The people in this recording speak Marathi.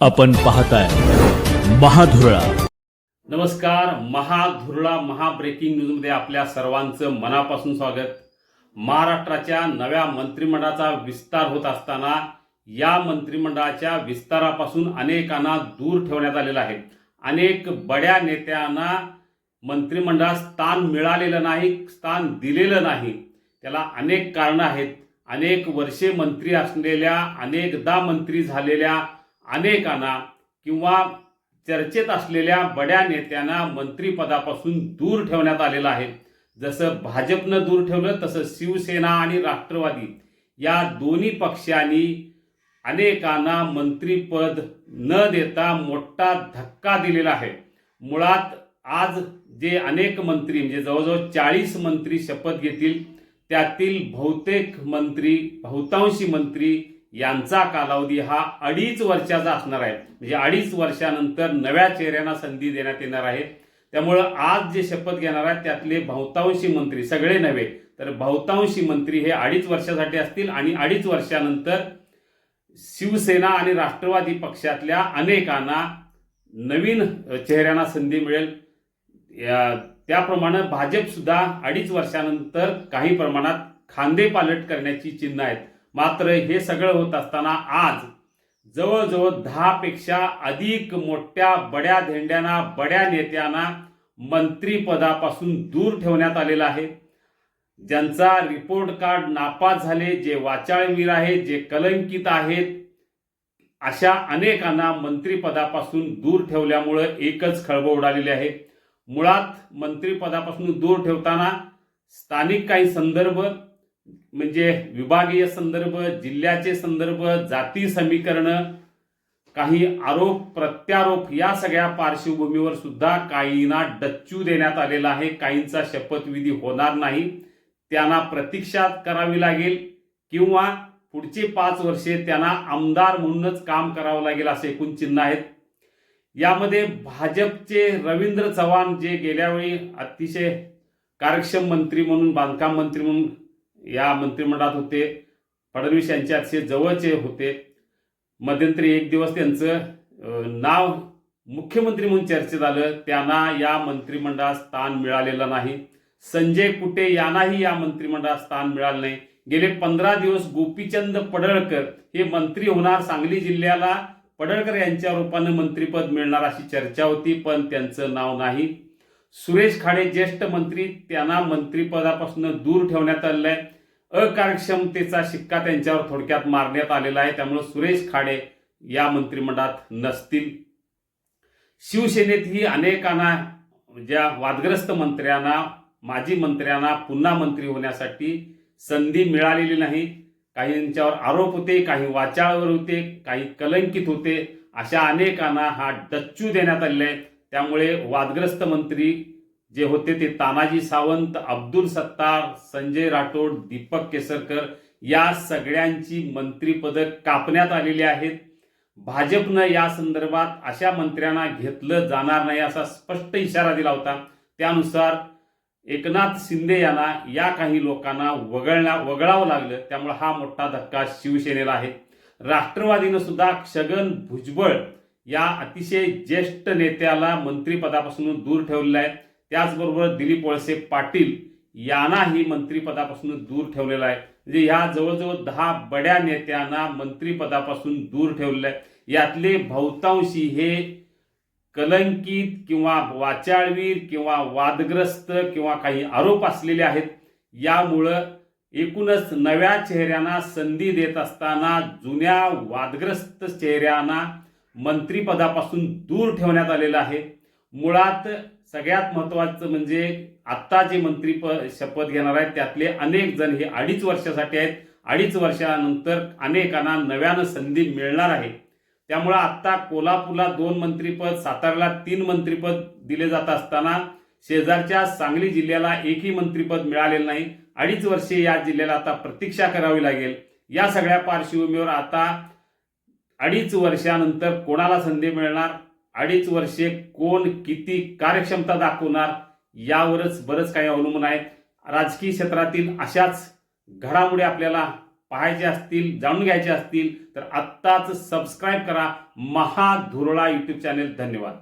आपण पाहताय महाधुरळा. नमस्कार महाधुरळा महाब्रेकिंग न्यूजमध्ये आपल्या सर्वांचं मनापासून स्वागत. महाराष्ट्राच्या नव्या मंत्रिमंडळाचा विस्तार होत असताना या मंत्रिमंडळाच्या विस्तारापासून अनेकांना दूर ठेवण्यात आलेलं आहे. अनेक बड्या नेत्यांना मंत्रिमंडळात स्थान मिळालेलं नाही स्थान दिलेलं नाही. त्याला अनेक कारणं आहेत. अनेक वर्षे मंत्री असलेल्या अनेकदा मंत्री झालेल्या अनेकांना किंवा चर्चेत असलेल्या बड्या नेत्यांना मंत्रिपदापासून दूर ठेवण्यात आलेलं आहे. जसं भाजपनं दूर ठेवलं तसं शिवसेना आणि राष्ट्रवादी या दोन्ही पक्षांनी अनेकांना मंत्रीपद न देता मोठा धक्का दिलेला आहे. मुळात आज जे अनेक मंत्री म्हणजे जवळजवळ चाळीस मंत्री शपथ घेतील त्यातील बहुतेक मंत्री बहुतांशी मंत्री यांचा कालावधी हा अडीच वर्षाचा असणार आहे. म्हणजे अडीच वर्षानंतर नव्या चेहऱ्यांना संधी देण्यात येणार आहे. त्यामुळं आज जे शपथ घेणार आहेत त्यातले बहुतांशी मंत्री सगळे नव्हे तर बहुतांशी मंत्री हे अडीच वर्षासाठी असतील आणि अडीच वर्षानंतर शिवसेना आणि राष्ट्रवादी पक्षातल्या अनेकांना नवीन चेहऱ्यांना संधी मिळेल. या- त्याप्रमाणे भाजपसुद्धा अडीच वर्षानंतर काही प्रमाणात खांदे पालट करण्याची चिन्ह आहेत. मात्र हे सगळं होत असताना आज जवळजवळ दहापेक्षा अधिक मोठ्या बड्या धेंड्यांना बड्या नेत्यांना मंत्रीपदापासून दूर ठेवण्यात आलेलं आहे. ज्यांचा रिपोर्ट कार्ड नापास झाले जे वाचाळवीर आहेत जे कलंकित आहेत अशा अनेकांना मंत्रिपदापासून दूर ठेवल्यामुळं एकच खळबळ उडालेली आहे. मुळात मंत्रिपदापासून दूर ठेवताना स्थानिक काही संदर्भ म्हणजे विभागीय संदर्भ जिल्ह्याचे संदर्भ जाती समीकरणं काही आरोप प्रत्यारोप या सगळ्या पार्श्वभूमीवर सुद्धा काहींना डच्चू देण्यात आलेला आहे. काहींचा शपथविधी होणार नाही. त्यांना प्रतीक्षा करावी लागेल किंवा पुढचे पाच वर्षे त्यांना आमदार म्हणूनच काम करावं लागेल असे एकूण चिन्ह आहेत. यामध्ये भाजपचे रवींद्र चव्हाण जे गेल्यावेळी अतिशय कार्यक्षम मंत्री म्हणून बांधकाम मंत्री म्हणून या मंत्रिमंडळात होते फडणवीस यांचे अतिशय जवळचे होते. मध्यंतरी एक दिवस त्यांचं नाव मुख्यमंत्री म्हणून चर्चेत आलं. त्यांना या मंत्रिमंडळात स्थान मिळालेलं नाही. संजय कुटे यांनाही या मंत्रिमंडळात स्थान मिळालं नाही. गेले पंधरा दिवस गोपीचंद पडळकर हे मंत्री होणार. सांगली जिल्ह्याला पडळकर यांच्या रूपानं मंत्रीपद मिळणार अशी चर्चा होती पण त्यांचं नाव नाही. सुरेश खाडे ज्येष्ठ मंत्री त्यांना मंत्रिपदापासून दूर ठेवण्यात आलेलं आहे. अकार्यक्षमतेचा शिक्का त्यांच्यावर थोडक्यात मारण्यात आलेला आहे. त्यामुळे सुरेश खाडे या मंत्रिमंडळात नसतील. शिवसेनेतही अनेकांना ज्या वादग्रस्त मंत्र्यांना माजी मंत्र्यांना पुन्हा मंत्री होण्यासाठी संधी मिळालेली नाही. काहींच्यावर आरोप होते काही वाचाळावर होते काही कलंकित होते. अशा अनेकांना हा डच्चू देण्यात आलेला आहे. त्यामुळे वादग्रस्त मंत्री जे होते ते तानाजी सावंत अब्दुल सत्तार संजय राठोड दीपक केसरकर या सगळ्यांची मंत्रीपदं कापण्यात आलेली आहेत. भाजपनं या संदर्भात अशा मंत्र्यांना घेतलं जाणार नाही असा स्पष्ट इशारा दिला होता. त्यानुसार एकनाथ शिंदे यांना या काही लोकांना वगळण्या वगळावं लागलं. त्यामुळे हा मोठा धक्का शिवसेनेला आहे. राष्ट्रवादीनं सुद्धा छगन भुजबळ या अतिशय ज्येष्ठ नेत्याला मंत्रिपदापासून दूर ठेवलेलं आहे. त्याचबरोबर दिलीप वळसे पाटील यांनाही मंत्रिपदापासून दूर ठेवलेलं आहे. म्हणजे ह्या जवळजवळ दहा बड्या नेत्यांना मंत्रिपदापासून दूर ठेवलेलं आहे. यातले बहुतांशी हे कलंकित किंवा वाचाळवीर किंवा वादग्रस्त किंवा काही आरोप असलेले आहेत. यामुळं एकूणच नव्या चेहऱ्यांना संधी देत असताना जुन्या वादग्रस्त चेहऱ्यांना मंत्रीपदापासून दूर ठेवण्यात आलेलं आहे. मुळात सगळ्यात महत्त्वाचं म्हणजे आत्ता जे मंत्रीपद शपथ घेणार आहेत त्यातले अनेक जण हे अडीच वर्षासाठी आहेत. अडीच वर्षानंतर अनेकांना नव्यानं संधी मिळणार आहे. त्यामुळं आत्ता कोल्हापूरला दोन मंत्रीपद साताऱ्याला तीन मंत्रीपद दिले जात असताना शेजारच्या सांगली जिल्ह्याला एकही मंत्रीपद मिळालेलं नाही. अडीच वर्षे या जिल्ह्याला आता प्रतीक्षा करावी लागेल. या सगळ्या पार्श्वभूमीवर आता अडीच वर्षानंतर कोणाला संधी मिळणार? अडीच वर्षे कोण किती कार्यक्षमता दाखवणार? यावरच बरंच काही अवलंबून आहे. राजकीय क्षेत्रातील अशाच घडामोडी आपल्याला पाहायचे असतील जाणून घ्यायचे असतील तर आत्ताच सबस्क्राईब करा. महाधुरळा यूट्यूब चॅनेल धन्यवाद.